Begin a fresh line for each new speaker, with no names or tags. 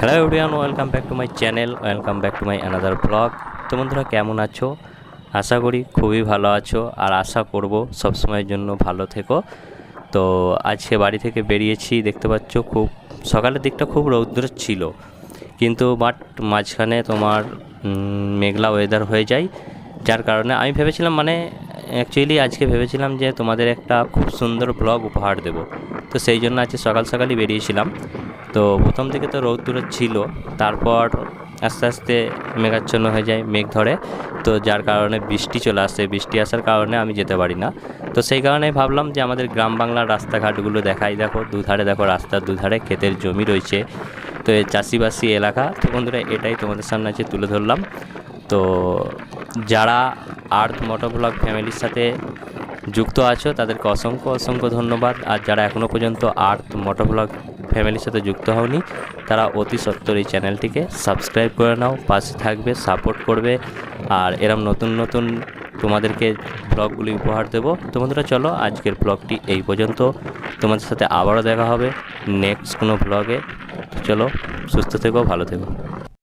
Hello everyone welcome back to my channel welcome back to my another blog তো বন্ধুরা, কেমন আছো? আশা করি খুবই ভালো আছো, আর আশা করব সবসময়ের জন্য ভালো থেকো। তো আজকে বাড়ি থেকে বেরিয়েছি, দেখতে পাচ্ছ খুব, সকালের দিকটা খুব রৌদ্র ছিল। কিন্তু বাট মাঝখানে তোমার মেঘলা ওয়েদার হয়ে যায়। যার কারণে আমি ভেবেছিলাম মানে অ্যাকচুয়ালি আজকে ভেবেছিলাম যে তোমাদের একটা খুব সুন্দর ব্লগ উপহার দেব। তো সেই জন্য আজকে সকাল সকালই বেরিয়েছিলাম। তো প্রথম দিকে তো রৌদ্র ছিল, তারপর আস্তে আস্তে মেঘাচ্ছন্ন হয়ে যায়, মেঘ ধরে। তো যার কারণে বৃষ্টি চলে আসে, বৃষ্টি আসার কারণে আমি যেতে পারি না। তো সেই কারণে ভাবলাম যে আমাদের গ্রাম বাংলার রাস্তাঘাটগুলো দেখাই। দেখো, দুধারে দেখো রাস্তার দুধারে ক্ষেতের জমি রয়েছে। তো এই চাষিবাসি এলাকা, তো বন্ধুরা, এটাই তোমাদের সামনে আছে তুলে ধরলাম। তো যারা আর্থ মোটো ব্লগ ফ্যামিলির সাথে যুক্ত আছো, তাদেরকে অসংখ্য অসংখ্য ধন্যবাদ। আর যারা এখনও পর্যন্ত আর্থ মোটো ব্লগ ফ্যামিলির সাথে যুক্ত হওনি। তারা অতি সত্বর এই চ্যানেলটিকে সাবস্ক্রাইব করে নাও, পাশে থাকবে, সাপোর্ট করবে। আর এরম নতুন নতুন তোমাদেরকে ব্লগগুলি উপহার দেবো। তোমাদেরা চলো আজকের ব্লগটি এই পর্যন্ত। তোমাদের সাথে আবারও দেখা হবে নেক্সট কোনো ব্লগে। চলো, সুস্থ থেকো, ভালো থেকো।